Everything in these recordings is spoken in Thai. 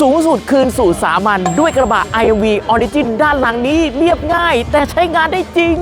สูงสุดคืนสู่สามัญด้วยกระบะ iV Origin ด้านหลังนี้เรียบง่าย แต่ใช้งานได้จริง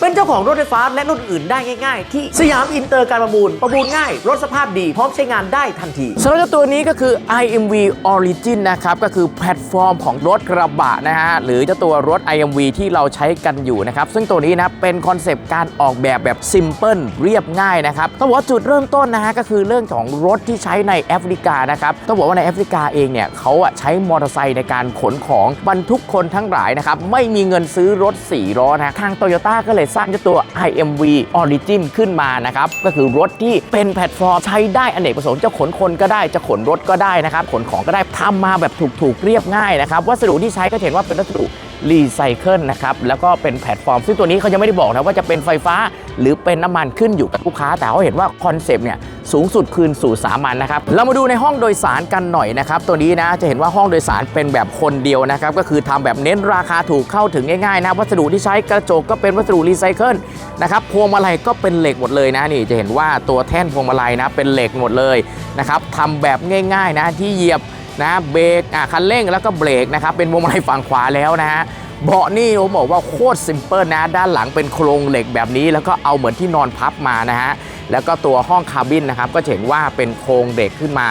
เป็นเจ้าของรถไฟฟ้าและรุ่นอื่นได้ง่าย ๆ ที่สยามอินเตอร์การประมูล ประมูลง่าย รถสภาพดี พร้อมใช้งานได้ทันทีสำหรับเจ้าตัวนี้ก็คือ iMV Origin นะครับ ก็คือแพลตฟอร์มของรถกระบะนะฮะ หรือเจ้าตัวรถ iMV ที่เราใช้กันอยู่นะครับ ซึ่งตัวนี้นะเป็นคอนเซปต์การออกแบบแบบซิมเพิลเรียบง่ายนะครับต้องบอกว่าจุดเริ่มต้นนะฮะก็คือเรื่องของรถที่ใช้ในแอฟริกานะครับต้องบอกว่าในแอฟริกาเองเนี่ยเขาอะใช้มอเตอร์ไซค์ในการขนของบรรทุกคนทั้งหลายนะครับ ไม่มีเงินซื้อรถ 4 ล้อนะทางโตโยต้าก็เลยสร้างเจ้าตัว iMV Origin ขึ้นมานะครับ ก็คือรถที่เป็นแพลตฟอร์มใช้ได้อเนกประสงค์จะขนคนก็ได้จะขนรถก็ได้นะครับ ขนของก็ได้ทำมาแบบถูกๆเรียบง่ายนะครับวัสดุที่ใช้ก็เห็นว่าเป็นวัสดุ รีไซเคิลนะครับแล้วก็เป็นแพลตฟอร์ม ซึ่งตัวนี้เขายังไม่ได้บอกนะว่าจะเป็นไฟฟ้า หรือเป็นน้ำมันขึ้นอยู่กับลูกค้า แต่เขาเห็นว่าคอนเซปต์เนี่ยสูงสุดคืนสู่สามัญนะครับเรามาดูในห้องโดยสารกันหน่อยนะครับตัวนี้นะจะเห็นว่าห้องโดยสารเป็นแบบคนเดียวนะครับก็คือทำแบบเน้นราคาถูกเข้าถึงง่ายๆนะวัสดุที่ใช้กระจกก็เป็นวัสดุรีไซเคิลนะครับพวงมาลัยก็เป็นเหล็กหมดเลยนะนี่จะเห็นว่าตัวแท่นพวงมาลัยนะเป็นเหล็กหมดเลยนะครับทำแบบง่ายๆนะที่เหยียบ นะเบรกอะคันเร่งแล้วก็เบรกนะครับเป็นวงมาลัยฝั่งขวาแล้วนะฮะเบาะนี่ผมบอกว่าโคตรซิมเปิลนะ ด้านหลังเป็นโครงเหล็กแบบนี้ แล้วก็เอาเหมือนที่นอนพับมานะฮะแล้วก็ตัวห้องคาบินนะครับก็เห็นว่าเป็นโครงเหล็กขึ้นมา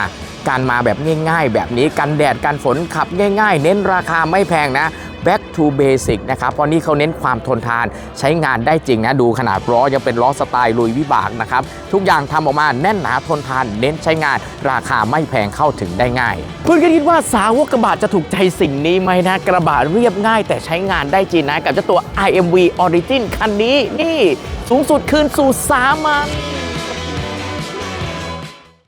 การมาแบบง่าย ๆ แบบนี้กันแดดกันฝนขับง่าย ๆ เน้นราคาไม่แพงนะ back to basic นะครับ เพราะนี่เขาเน้นความทนทานใช้งานได้จริงนะ ดูขนาดล้อยังเป็นล้อสไตล์ลุยวิบากนะครับ ทุกอย่างทำออกมาแน่นหนาทนทาน เน้นใช้งานราคาไม่แพงเข้าถึงได้ง่าย เพื่อนก็คิดว่าสาวกกระบะจะถูกใจสิ่งนี้ไหมนะ กระบะเรียบง่ายแต่ใช้งานได้จริงนะ กับเจ้าตัว iMV Origin คันนี้นี่สูงสุดคืนสู่สามัญ